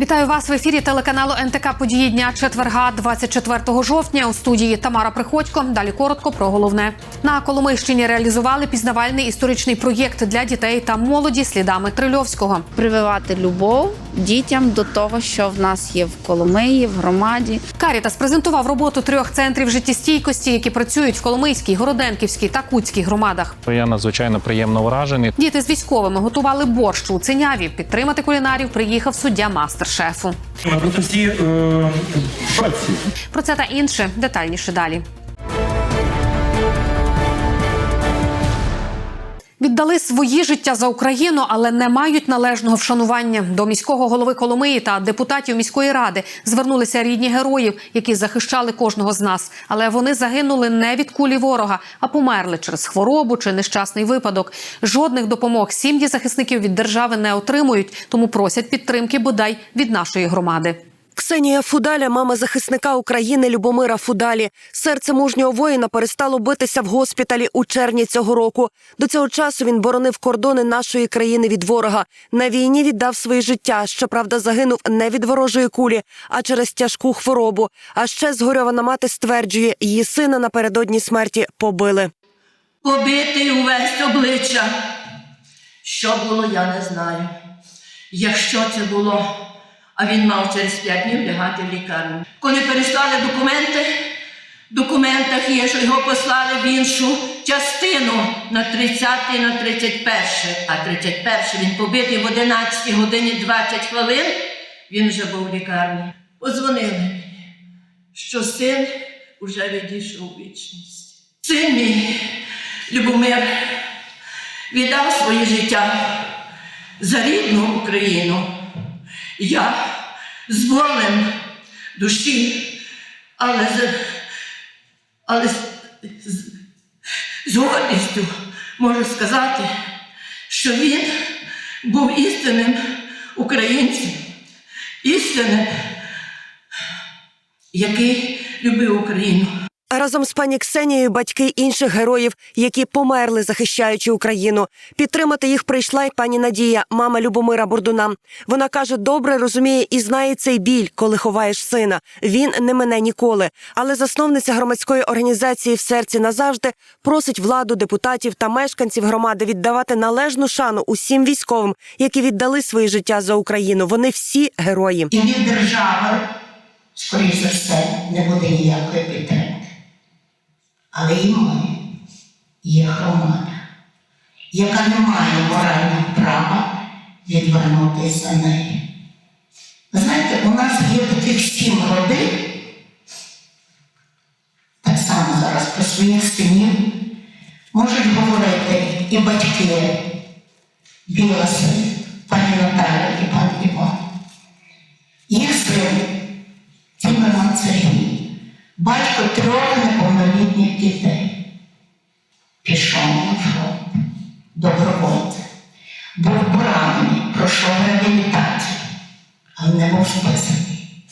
Вітаю вас в ефірі телеканалу НТК Події дня четверга, 24 жовтня. У студії Тамара Приходько. Далі коротко про головне на Коломийщині. Реалізували пізнавальний історичний проєкт для дітей та молоді слідами Трильовського. прививати любов дітям до того, що в нас є в Коломиї, в громаді. Карітас презентував роботу трьох центрів життєстійкості, які працюють в Коломийській, Городенківській та Куцькій громадах. Я надзвичайно приємно вражений. Діти з військовими готували борщ у Циняві. Підтримати кулінарів приїхав суддя мастер-шефу. Просто всі е. Про це та інше детальніше далі. Віддали свої життя за Україну, але не мають належного вшанування. До міського голови Коломиї та депутатів міської ради звернулися рідні героїв, які захищали кожного з нас. Але вони загинули не від кулі ворога, а померли через хворобу чи нещасний випадок. Жодних допомог сім'ї захисників від держави не отримують, тому просять підтримки бодай від нашої громади. Ксенія Фудаля, мама захисника України Любомира Фудалі. Серце мужнього воїна перестало битися в госпіталі у червні цього року. До цього часу він боронив кордони нашої країни від ворога. На війні віддав своє життя. Щоправда, загинув не від ворожої кулі, а через тяжку хворобу. А ще згорьована мати стверджує, її сина напередодні смерті побили. побитий увесь обличчя. Що було, я не знаю. Якщо це було, а він мав через п'ять днів лягати в лікарню. Коли переслали документи, в документах є, що його послали в іншу частину на 30 і на 31. А 31 він побитий в 11 годині 20 хвилин, він вже був в лікарні. Позвонили що син уже відійшов у вічність. Син мій, Любомир, віддав своє життя за рідну Україну. Я з болем душі, але з, але з, з, з гордістю можу сказати, що він був істинним українцем, істинним, який любив Україну. Разом з пані Ксенією батьки інших героїв, які померли, захищаючи Україну. Підтримати їх прийшла й пані Надія, мама Любомира Бордуна. Вона каже, добре розуміє і знає цей біль, коли ховаєш сина. Він не мене ніколи. Але засновниця громадської організації в серці назавжди просить владу, депутатів та мешканців громади віддавати належну шану усім військовим, які віддали своє життя за Україну. Вони всі герої. І від держави, скоріш все, не буде ніякої підтримки. Але і ми є громада, яка не має морального права відвернутися за неї. Ви знаєте, у нас є таких сім родин, так само зараз про своїх синів можуть говорити і батьки, Білоси, пані Наталя і пан Іван. Їх син Тімерман Сергій, батько трьох неповнолітніх дітей, пішов на фронт добровольцем, був поранений, пройшов реабілітацію, але не був списаний,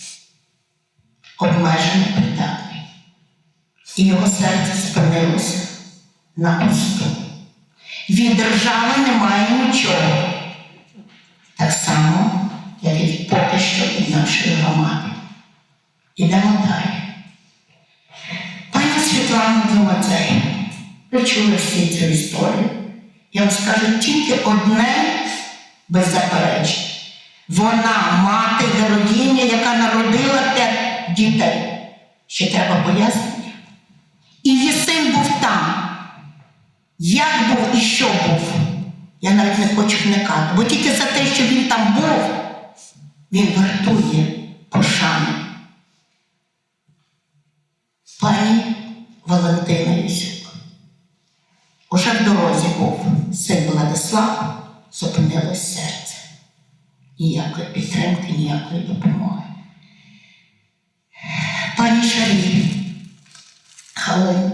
обмежено придатний. І його серце спинилося на пусту. Від держави немає нічого. Так само, як і поки що від нашої громади. Ідемо далі. Пані Світлана ви чули всі цю історію. Я вам скажу тільки одне беззаперечно. Вона мати героїня, яка народила п'ять дітей. Ще треба пояснення. І її син був там. Як був і що був, я навіть не хочу вникати, бо тільки за те, що він там був, він вартує пошани. Пані Валентина Юсюк. Уже в дорозі був син Владислав, зупинилось серце. Ніякої підтримки, ніякої допомоги. Пані Шарі, Галина,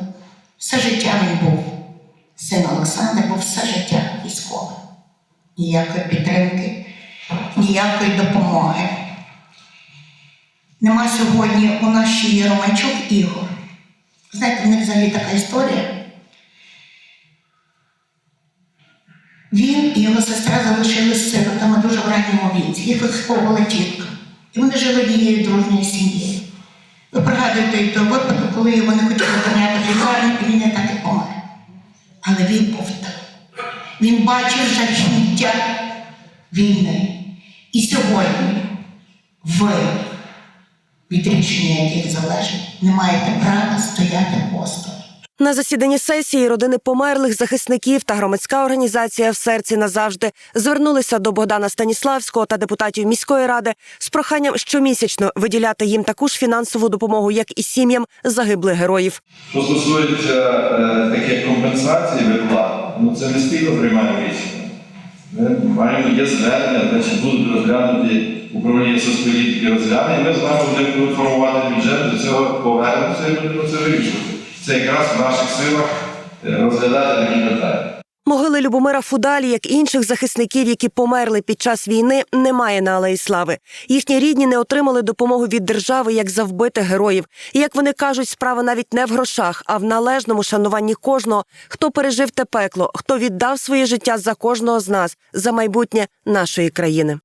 все життя він був. Син Олександр був все життя військовим. Ніякої підтримки, ніякої допомоги. Нема сьогодні у нас ще є Романчук Ігор. Знаєте, в них взагалі така історія. Він і його сестра залишились сиротами дуже в ранньому віці. Їх виховувала тітка. І вони жили однією дружньою сім'єю. Ви пригадуєте і той випадок, коли його не хотіли прийняти в лікарню, і він не так і помер. Але він повтав. Він бачив жахіття війни. І сьогодні ви, від рішення яких залежить, не маєте права стояти осторонь. На засіданні сесії родини померлих захисників та громадська організація в серці назавжди звернулися до Богдана Станіславського та депутатів міської ради з проханням щомісячно виділяти їм таку ж фінансову допомогу, як і сім'ям загиблих героїв. Що стосується е, таких компенсацій виплат, ну це не спільно приймаємо рішення. Маємо є звернення, будуть розглянути управління соцполітики розгляне, і ми з вами будемо формувати бюджет, до цього повернемося і будемо це вирішувати. Це якраз в наших силах е, розглядати такі питання. Могили Любомира Фудалі, як інших захисників, які померли під час війни, немає на алеї слави. Їхні рідні не отримали допомогу від держави як за вбитих героїв. І як вони кажуть, справа навіть не в грошах, а в належному шануванні кожного, хто пережив те пекло, хто віддав своє життя за кожного з нас, за майбутнє нашої країни.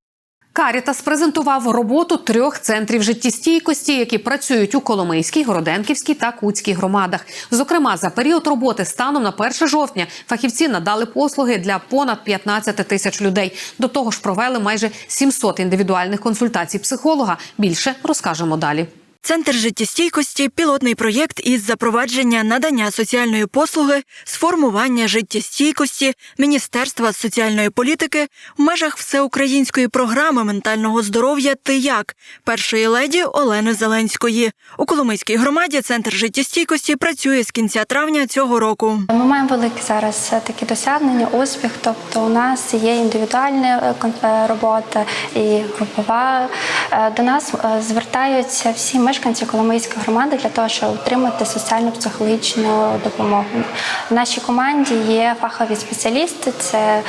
Карітас презентував роботу трьох центрів життєстійкості, які працюють у Коломийській, Городенківській та Куцькій громадах. Зокрема, за період роботи станом на 1 жовтня фахівці надали послуги для понад 15 тисяч людей. До того ж, провели майже 700 індивідуальних консультацій психолога. Більше розкажемо далі. Центр життєстійкості пілотний проєкт із запровадження надання соціальної послуги з формування життєстійкості Міністерства соціальної політики в межах всеукраїнської програми ментального здоров'я «Ти як» першої леді Олени Зеленської. У Коломийській громаді центр життєстійкості працює з кінця травня цього року. Ми маємо великі зараз такі досягнення, успіх. Тобто, у нас є індивідуальна е, е, робота і групова. Е, До нас звертаються всі мешканці Коломийської громади для того, щоб отримати соціально-психологічну допомогу. В нашій команді є фахові спеціалісти, це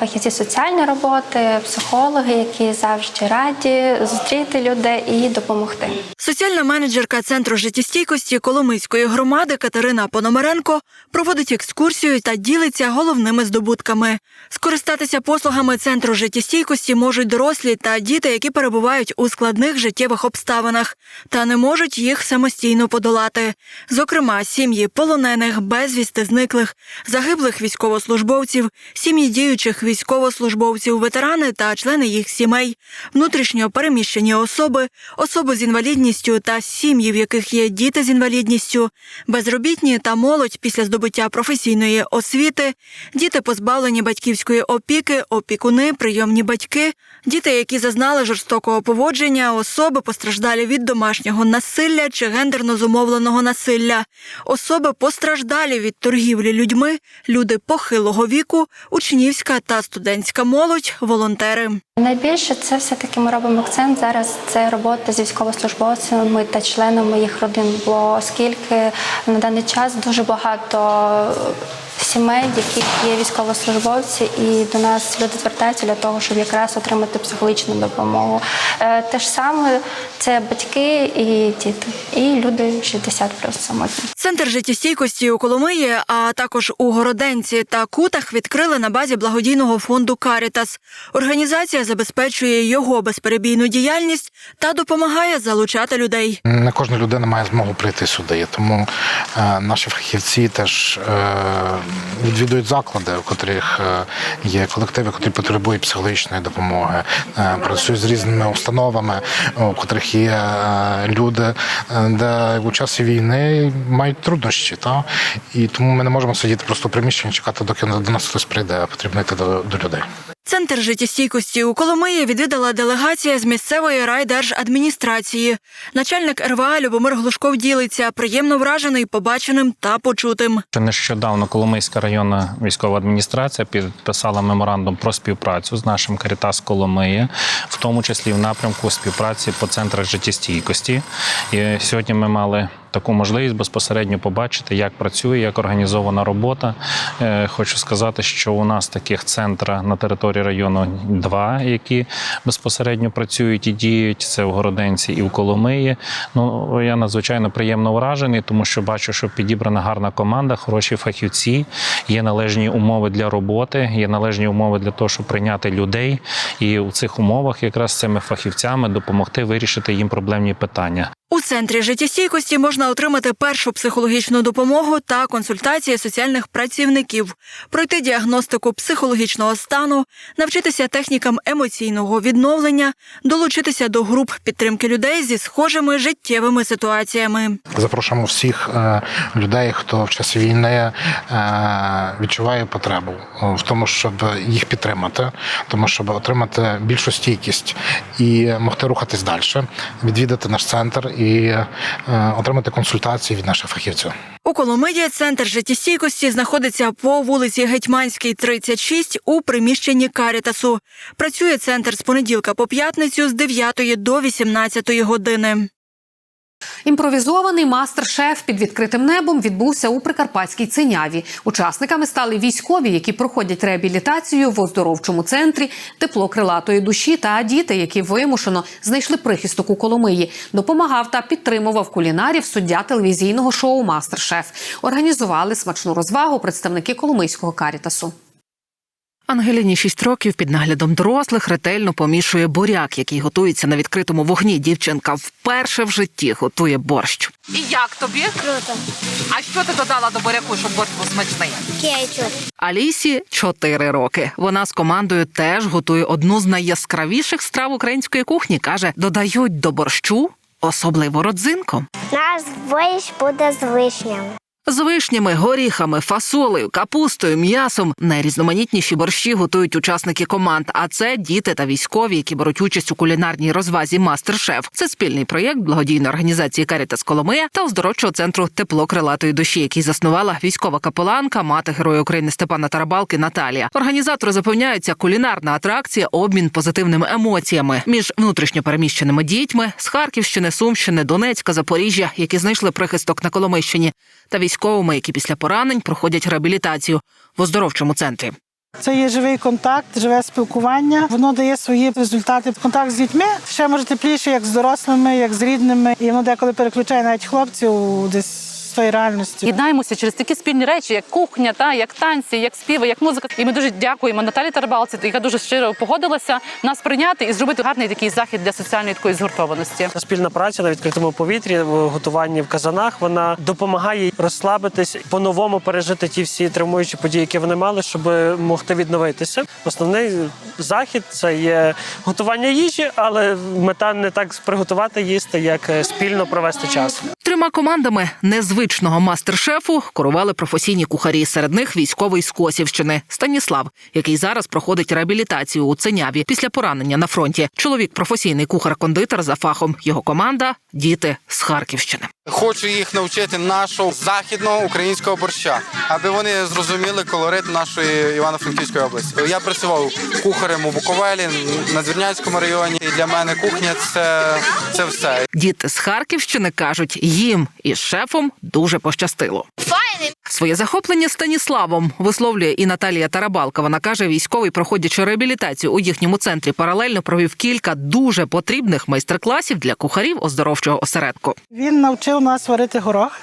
фахівці соціальної роботи, психологи, які завжди раді зустріти людей і допомогти. Соціальна менеджерка центру життєстійкості Коломийської громади Катерина Пономаренко проводить екскурсію та ділиться головними здобутками. Скористатися послугами центру життєстійкості можуть дорослі та діти, які перебувають у складних життєвих обставинах та не можуть їх самостійно подолати. Зокрема, сім'ї полонених, безвісти зниклих, загиблих військовослужбовців, сім'ї діючих військовослужбовців, ветерани та члени їх сімей, внутрішньо переміщені особи, особи з інвалідністю та сім'ї, в яких є діти з інвалідністю, безробітні та молодь після здобуття професійної освіти, діти позбавлені батьківської опіки, опікуни, прийомні батьки, діти, які зазнали жорстокого поводження, особи постраждалі від домашнього насилля чи гендерно зумовленого насилля, особи постраждалі від торгівлі людьми, люди похилого віку, учнівська та студентська молодь, волонтери. Найбільше це все-таки ми робимо акцент зараз. Це робота з військовослужбовцями та членами їх родин. Бо оскільки на даний час дуже багато сімей, в яких є військовослужбовці, і до нас люди звертаються для того, щоб якраз отримати психологічну допомогу. Е, Те ж саме це батьки і діти, і люди 60 плюс самотні. Центр життєстійкості у Коломиї, а також у Городенці та Кутах відкрили на базі благодійного фонду Карітас. Організація забезпечує його безперебійну діяльність та допомагає залучати людей. Не кожна людина має змогу прийти сюди, тому е, наші фахівці теж е, відвідують заклади, у котрих е, є колективи, які потребують психологічної допомоги, е, працюють з різними установами, у котрих є е, люди, е, де у часі війни мають труднощі. Та? І тому ми не можемо сидіти просто в приміщенні, чекати, доки до нас хтось прийде, а потрібно йти до, до людей. Центр життєстійкості у Коломиї відвідала делегація з місцевої райдержадміністрації. Начальник РВА Любомир Глушков ділиться, приємно вражений побаченим та почутим. Нещодавно Коломийська районна військова адміністрація підписала меморандум про співпрацю з нашим Карітас Коломиї, в тому числі в напрямку співпраці по центрах життєстійкості. І сьогодні ми мали таку можливість безпосередньо побачити, як працює, як організована робота. Е, Хочу сказати, що у нас таких центра на території району два, які безпосередньо працюють і діють. Це в Городенці і в Коломиї. Ну я надзвичайно приємно вражений, тому що бачу, що підібрана гарна команда, хороші фахівці, є належні умови для роботи, є належні умови для того, щоб прийняти людей, і у цих умовах якраз цими фахівцями допомогти вирішити їм проблемні питання. У центрі життєстійкості можна отримати першу психологічну допомогу та консультації соціальних працівників, пройти діагностику психологічного стану, навчитися технікам емоційного відновлення, долучитися до груп підтримки людей зі схожими життєвими ситуаціями. Запрошуємо всіх е, людей, хто в часі війни е, відчуває потребу в тому, щоб їх підтримати, тому щоб отримати більшу стійкість і могти рухатись далі, відвідати наш центр і е, отримати консультації від наших фахівців. У Коломиї центр життєстійкості знаходиться по вулиці Гетьманській, 36 у приміщенні Карітасу. Працює центр з понеділка по п'ятницю з 9 до 18 години. Імпровізований мастер-шеф під відкритим небом відбувся у прикарпатській циняві. Учасниками стали військові, які проходять реабілітацію в оздоровчому центрі, тепло крилатої душі та діти, які вимушено знайшли прихисток у Коломиї. Допомагав та підтримував кулінарів суддя телевізійного шоу Мастер-шеф. Організували смачну розвагу представники Коломийського карітасу. Ангеліні 6 років під наглядом дорослих ретельно помішує буряк, який готується на відкритому вогні. Дівчинка вперше в житті готує борщ. І як тобі? Круто. А що ти додала до буряку, щоб борщ був смачний? Кетчуп. Алісі 4 роки. Вона з командою теж готує одну з найяскравіших страв української кухні. каже, додають до борщу особливо родзинку. Наш борщ буде з вишнями. З вишнями, горіхами, фасолею, капустою, м'ясом найрізноманітніші борщі готують учасники команд. А це діти та військові, які беруть участь у кулінарній розвазі Мастер-шеф. Це спільний проєкт благодійної організації Карітас Коломия та оздоровчого центру тепло крилатої душі, який заснувала військова капеланка, мати героя України Степана Тарабалки Наталія. Організатори запевняються, кулінарна атракція обмін позитивними емоціями між внутрішньо переміщеними дітьми з Харківщини, Сумщини, Донецька, Запоріжжя, які знайшли прихисток на Коломийщині, та військовими, які після поранень проходять реабілітацію в оздоровчому центрі. Це є живий контакт, живе спілкування. Воно дає свої результати. Контакт з дітьми ще може тепліше, як з дорослими, як з рідними. І воно деколи переключає навіть хлопців десь тої реальності. Єднаємося через такі спільні речі, як кухня, та як танці, як співи, як музика. І ми дуже дякуємо Наталі Тарабалці, яка дуже щиро погодилася нас прийняти і зробити гарний такий захід для соціальної такої згуртованості. Спільна праця на відкритому повітрі, в готуванні в казанах. Вона допомагає розслабитись, по-новому пережити ті всі травмуючі події, які вони мали, щоб могти відновитися. Основний захід це є готування їжі, але мета не так приготувати їсти, як е, спільно провести час. Трьома командами незвичного мастер-шефу керували професійні кухарі. Серед них військовий з Косівщини Станіслав, який зараз проходить реабілітацію у Ценяві після поранення на фронті. Чоловік професійний кухар-кондитер за фахом. Його команда діти з Харківщини. Хочу їх навчити нашого західного українського борща, аби вони зрозуміли колорит нашої Івано-Франківської області. Я працював кухарем у Буковелі, на Двірнянському районі. І для мене кухня це, це все. Діти з Харківщини кажуть, їм із шефом дуже пощастило. Своє захоплення Станіславом висловлює і Наталія Тарабалка. Вона каже, військовий, проходячи реабілітацію у їхньому центрі, паралельно провів кілька дуже потрібних майстер-класів для кухарів оздоровчого осередку. Він навчив нас варити горох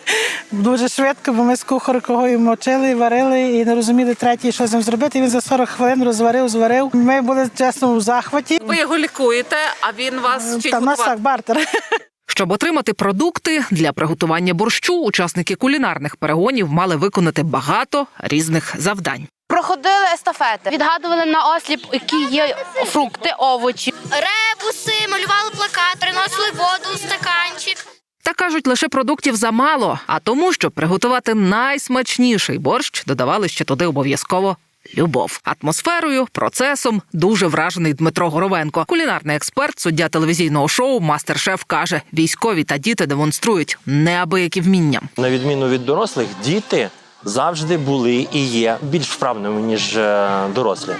дуже швидко, бо ми з кухаркою мочили, варили і не розуміли третій, що з ним зробити. Він за 40 хвилин розварив, зварив. Ми були чесно у захваті. Ви його лікуєте, а він вас вчить Та в нас так бартер. Щоб отримати продукти для приготування борщу, учасники кулінарних перегонів мали виконати багато різних завдань. Проходили естафети, відгадували на осліп, які є фрукти, овочі. Ребуси, малювали плакат, приносили воду стаканчик. Та кажуть, лише продуктів замало, а тому, щоб приготувати найсмачніший борщ, додавали ще туди обов'язково. Любов атмосферою, процесом дуже вражений Дмитро Горовенко. Кулінарний експерт, суддя телевізійного шоу Мастер-шеф каже: військові та діти демонструють неабиякі вміння. На відміну від дорослих, діти завжди були і є більш вправними, ніж е, дорослі.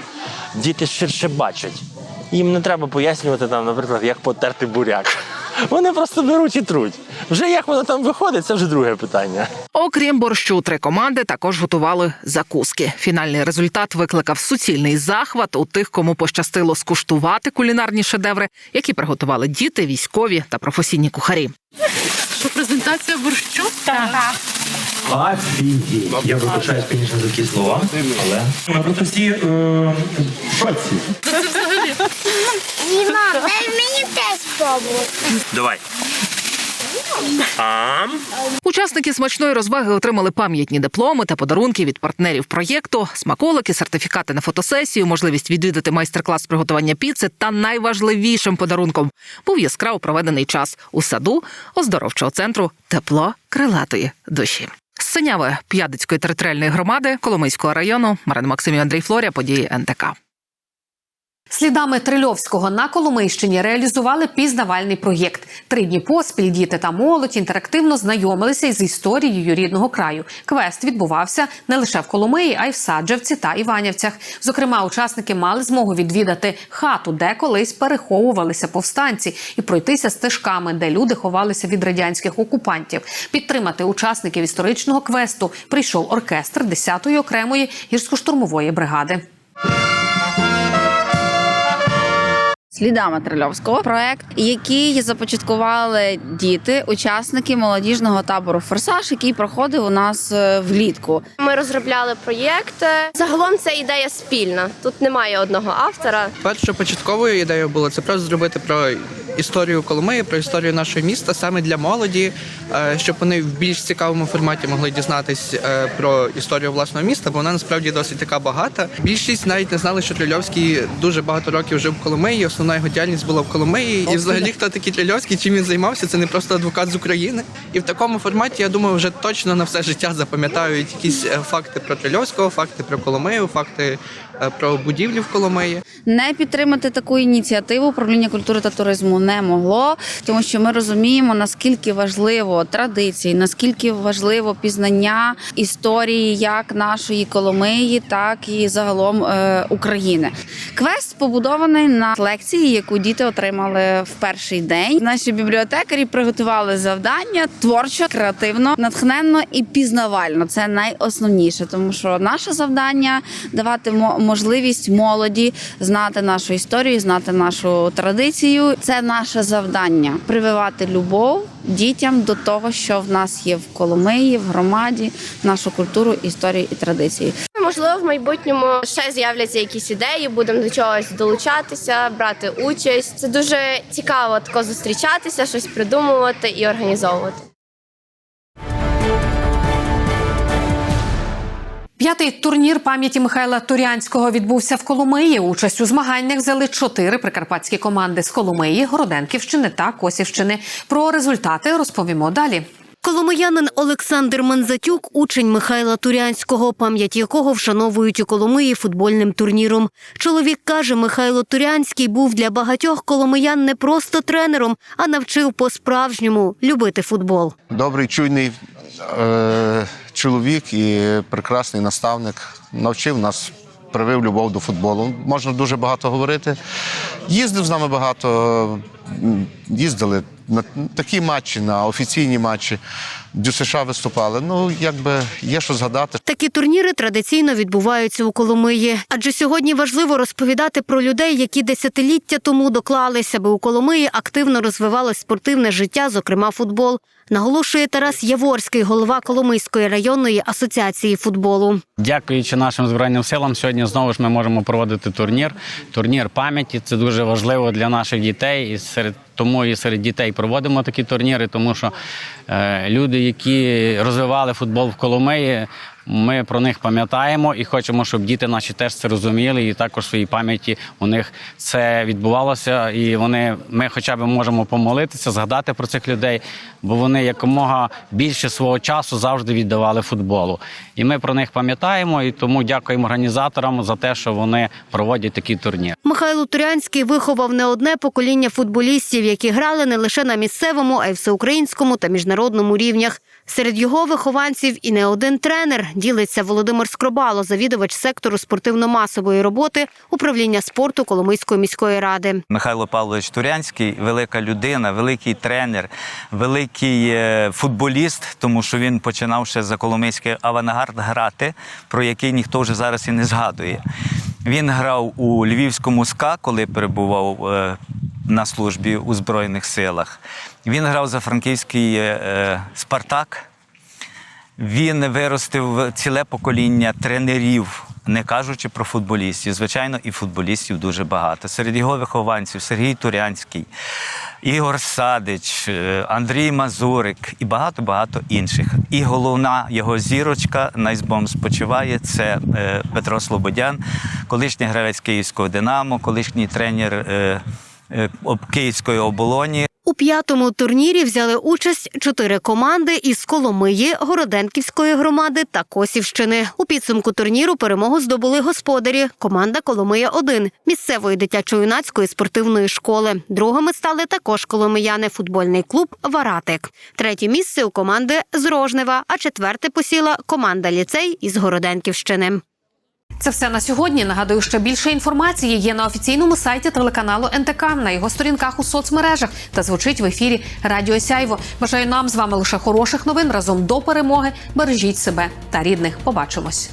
Діти ширше бачать. Їм не треба пояснювати там, наприклад, як потерти буряк. Вони просто беруть і труть. Вже як воно там виходить, це вже друге питання. Окрім борщу, три команди також готували закуски. Фінальний результат викликав суцільний захват у тих, кому пощастило скуштувати кулінарні шедеври, які приготували діти, військові та професійні кухарі. Що презентація борщу? Так. Офігеть. Я вибачаюсь, звісно, за такі слова, але... Просто всі е, в шоці. Мам, дай мені теж спробувати. Давай. Ам. Учасники смачної розваги отримали пам'ятні дипломи та подарунки від партнерів проєкту, смаколики, сертифікати на фотосесію, можливість відвідати майстер-клас з приготування піци та найважливішим подарунком був яскраво проведений час у саду оздоровчого центру тепло крилатої душі. З Синяви П'ядицької територіальної громади Коломийського району Марина Максимів Андрій Флоря події НТК. Слідами Трильовського на Коломийщині реалізували пізнавальний проєкт. Три дні поспіль діти та молодь інтерактивно знайомилися із історією рідного краю. Квест відбувався не лише в Коломиї, а й в Саджевці та Іванівцях. Зокрема, учасники мали змогу відвідати хату, де колись переховувалися повстанці, і пройтися стежками, де люди ховалися від радянських окупантів. Підтримати учасників історичного квесту прийшов оркестр 10-ї окремої гірсько-штурмової бригади. Слідами Трильовського проект, який започаткували діти, учасники молодіжного табору Форсаж, який проходив у нас е, влітку. Ми розробляли проєкт. Загалом це ідея спільна. Тут немає одного автора. Першопочатковою ідеєю було це просто зробити про історію Коломиї, про історію нашого міста саме для молоді, е, щоб вони в більш цікавому форматі могли дізнатись е, про історію власного міста, бо вона насправді досить така багата. Більшість навіть не знали, що Трильовський дуже багато років жив в Коломиї. Основна його діяльність була в Коломиї. І взагалі, хто такий Трильовський, чим він займався, це не просто адвокат з України. І в такому форматі я думаю, вже точно на все життя запам'ятають якісь е, факти про Трильовського, факти про Коломию, факти про будівлі в Коломиї. Не підтримати таку ініціативу управління культури та туризму не могло, тому що ми розуміємо наскільки важливо традиції, наскільки важливо пізнання історії як нашої Коломиї, так і загалом е, України. Квест побудований на лекції, яку діти отримали в перший день. Наші бібліотекарі приготували завдання творчо, креативно, натхненно і пізнавально. Це найосновніше, тому що наше завдання давати можливість молоді знати нашу історію, знати нашу традицію. Це наше завдання прививати любов дітям до того, що в нас є в Коломиї, в громаді, нашу культуру, історію і традиції. Можливо, в майбутньому ще з'являться якісь ідеї, будемо до чогось долучатися, брати участь. Це дуже цікаво тако зустрічатися, щось придумувати і організовувати. П'ятий турнір пам'яті Михайла Турянського відбувся в Коломиї. Участь у змаганнях взяли чотири прикарпатські команди з Коломиї, Городенківщини та Косівщини. Про результати розповімо далі. Коломиянин Олександр Манзатюк, учень Михайла Турянського, пам'ять якого вшановують у Коломиї футбольним турніром. Чоловік каже, Михайло Турянський був для багатьох коломиян не просто тренером, а навчив по-справжньому любити футбол. добрий, чуйний е, чоловік і прекрасний наставник. Навчив нас, привив любов до футболу. Можна дуже багато говорити. Їздив з нами багато, їздили на такі матчі, на офіційні матчі. Дю США виступали. Ну, якби є що згадати. Такі турніри традиційно відбуваються у Коломиї. Адже сьогодні важливо розповідати про людей, які десятиліття тому доклалися, аби у Коломиї активно розвивалось спортивне життя, зокрема футбол. Наголошує Тарас Яворський, голова Коломийської районної асоціації футболу. Дякуючи нашим збройним силам, сьогодні знову ж ми можемо проводити турнір. Турнір пам'яті це дуже важливо для наших дітей. І серед тому і серед дітей проводимо такі турніри, тому що е, люди, які розвивали футбол в Коломиї, ми про них пам'ятаємо і хочемо, щоб діти наші теж це розуміли, і також в своїй пам'яті у них це відбувалося. І вони, ми хоча б можемо помолитися, згадати про цих людей, бо вони якомога більше свого часу завжди віддавали футболу. І ми про них пам'ятаємо, і тому дякуємо організаторам за те, що вони проводять такі турніри. Михайло Турянський виховав не одне покоління футболістів, які грали не лише на місцевому, а й всеукраїнському та міжнародному рівнях. Серед його вихованців і не один тренер, Ділиться Володимир Скробало, завідувач сектору спортивно-масової роботи управління спорту Коломийської міської ради. Михайло Павлович Турянський велика людина, великий тренер, великий е, футболіст, тому що він починав ще за Коломийський авангард грати, про який ніхто вже зараз і не згадує. Він грав у Львівському СКА, коли перебував е, на службі у Збройних силах. Він грав за франківський е, е, Спартак. Він виростив ціле покоління тренерів, не кажучи про футболістів. Звичайно, і футболістів дуже багато. Серед його вихованців Сергій Турянський, Ігор Садич, е, Андрій Мазурик і багато-багато інших. І головна його зірочка найзбом спочиває це е, Петро Слободян, колишній гравець Київського Динамо, колишній тренер е, Київської оболоні. У п'ятому турнірі взяли участь чотири команди із Коломиї, Городенківської громади та Косівщини. У підсумку турніру перемогу здобули господарі. Команда Коломия 1 місцевої дитячо-юнацької спортивної школи. Другими стали також коломияни футбольний клуб Варатик. Третє місце у команди з Рожнева, а четверте посіла команда ліцей із Городенківщини. Це все на сьогодні. Нагадую, що більше інформації є на офіційному сайті телеканалу НТК, на його сторінках у соцмережах та звучить в ефірі Радіо Сяйво. Бажаю нам з вами лише хороших новин разом до перемоги. Бережіть себе та рідних. Побачимось.